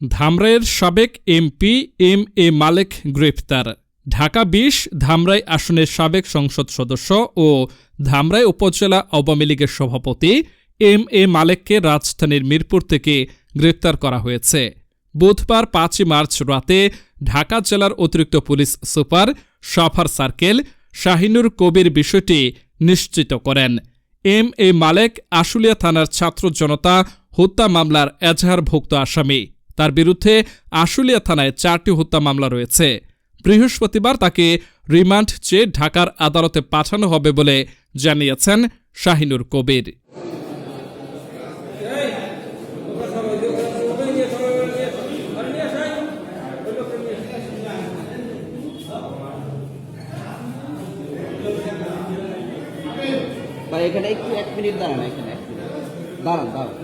ধামরাইয়ের সাবেক MP M A মালেক গ্রেপ্তার ঢাকা বিশ, ধামরাই আসনের সাবেক সংসদ সদস্য ও ধামরাই উপজেলা আওয়ামী লীগের সভাপতি এম এ মালেককে রাজধানীর মিরপুর থেকে গ্রেপ্তার করা হয়েছে। বুধবার পাঁচই মার্চ রাতে ঢাকা জেলার অতিরিক্ত police super Savar circle Shahinur Kabir বিষয়টি নিশ্চিত করেন। এম এ মালেক আশুলিয়া থানার ছাত্র জনতা হত্যা মামলার এজাহারভুক্ত আসামি। তার বিরুদ্ধে আশুলিয়া থানায় চারটি হত্যা মামলা রয়েছে। বৃহস্পতিবার তাকে রিমান্ড চেয়ে ঢাকার আদালতে পাঠানো হবে বলে জানিয়েছেন শাহিনুর কবির। এখানে একটু এক মিনিট দাঁড়ান, এখানে দাঁড়ান দাঁড়ান।